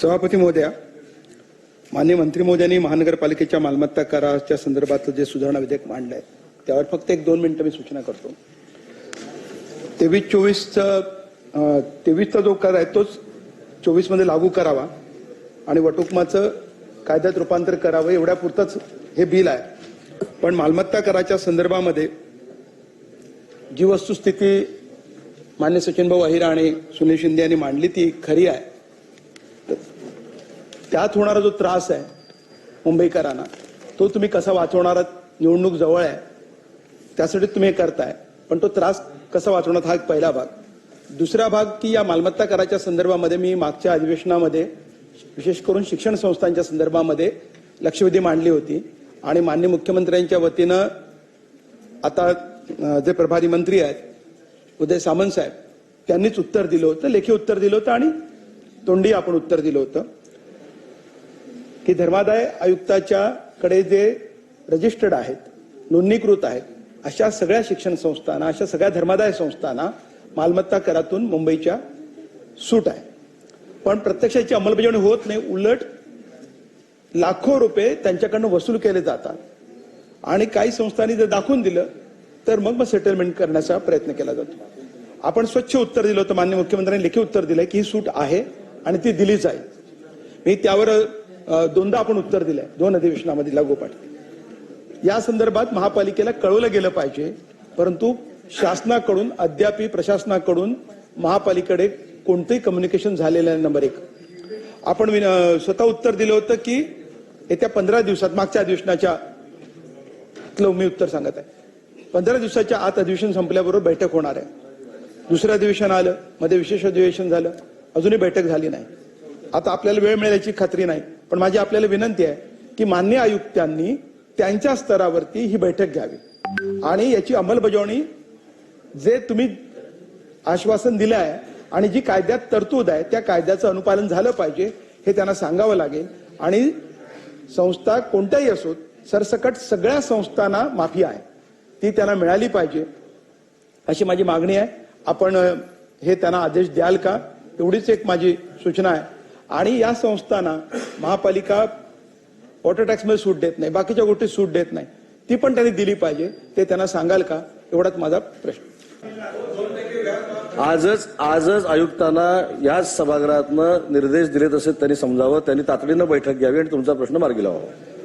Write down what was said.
सभापती महोदया मान्य मंत्री महोदयांनी महानगरपालिकेच्या मालमत्ता कराच्या संदर्भातलं जे सुधारणा विधेयक मांडलं आहे त्यावर फक्त एक दोन मिनिटं मी सूचना करतो. तेवीस चोवीसचं तेवीसचा जो कर आहे तोच चोवीसमध्ये लागू करावा आणि वटुकमाचं कायद्यात रूपांतर करावं एवढ्यापुरतंच हे बिल आहे. पण मालमत्ता कराच्या संदर्भामध्ये जी वस्तुस्थिती मान्य सचिनभाऊ अहिरा आणि सुनील शिंदे यांनी मांडली ती खरी आहे. त्यात होणारा जो त्रास आहे मुंबईकरांना तो तुम्ही कसा वाचवणार निवडणूक जवळ आहे. त्यासाठी तुम्ही हे करताय. पण तो त्रास कसा वाचवणार? हा पहिला भाग. दुसरा भाग की या मालमत्ता कराच्या संदर्भामध्ये मी मागच्या अधिवेशनामध्ये विशेष करून शिक्षण संस्थांच्या संदर्भामध्ये लक्षवेधी मांडली होती. आणि मान्य मुख्यमंत्र्यांच्या वतीनं आता जे प्रभारी मंत्री आहेत उदय सामंत साहेब त्यांनीच उत्तर दिलं होतं लेखी उत्तर दिलं होतं आणि तोंडी आपण उत्तर दिलं होतं. की धर्मादाय आयुक्ताच्या कडे जे रजिस्टर्ड आहेत नोंदणीकृत आहेत अशा सगळ्या शिक्षण संस्थांना अशा सगळ्या धर्मादाय संस्थांना मालमत्ता करातून मुंबईच्या सूट आहे. पण प्रत्यक्ष याची अंमलबजावणी होत नाही उलट लाखो रुपये त्यांच्याकडनं वसूल केले जातात. आणि काही संस्थांनी जर दाखवून दिलं तर मग मग सेटलमेंट करण्याचा प्रयत्न केला जातो. आपण स्वच्छ उत्तर दिलं होतं मान्य मुख्यमंत्र्यांनी लेखी उत्तर दिलं की ही सूट आहे आणि ती दिली जाईल. मी त्यावर दोनदा आपण उत्तर दिलंय. दोन अधिवेशनामध्ये लागोपाठ या संदर्भात महापालिकेला कळवलं गेलं पाहिजे परंतु शासनाकडून अद्यापी प्रशासनाकडून महापालिकेकडे कोणतंही कम्युनिकेशन झालेलं नाही. नंबर एक. आपण विन- स्वतः उत्तर दिलं होतं की येत्या पंधरा दिवसात मागच्या अधिवेशनाच्या मी उत्तर सांगत आहे. पंधरा दिवसाच्या आत अधिवेशन संपल्याबरोबर बैठक होणार आहे. दुसरं अधिवेशन आलं मध्ये विशेष अधिवेशन झालं. अजूनही बैठक झाली नाही. आता आपल्याला वेळ मिळाल्याची खात्री नाही. पण माझी आपल्याला विनंती आहे की मान्य आयुक्तांनी त्यांच्या स्तरावरती ही बैठक घ्यावी. आणि याची अंमलबजावणी जे तुम्ही आश्वासन दिलं आहे आणि जी कायद्यात तरतूद आहे त्या कायद्याचं अनुपालन झालं पाहिजे हे त्यांना सांगावं लागेल. आणि संस्था कोणत्याही असोत सरसकट सगळ्या संस्थांना माफी आहे. ती त्यांना मिळाली पाहिजे. अशी माझी मागणी आहे. आपण हे त्यांना आदेश द्याल का? एवढीच एक माझी सूचना आहे. आणि या संस्थांना महापालिका वॉटर टॅक्समध्ये सूट देत नाही बाकीच्या गोष्टी सूट देत नाही. ती पण त्यांनी दिली पाहिजे. ते त्यांना सांगाल का? एवढाच माझा प्रश्न. आजच आजच आयुक्तांना याच सभागृहातनं निर्देश दिले तसे त्यांनी समजावं त्यांनी तातडीनं बैठक घ्यावी आणि तुमचा प्रश्न मार्गी लावावा.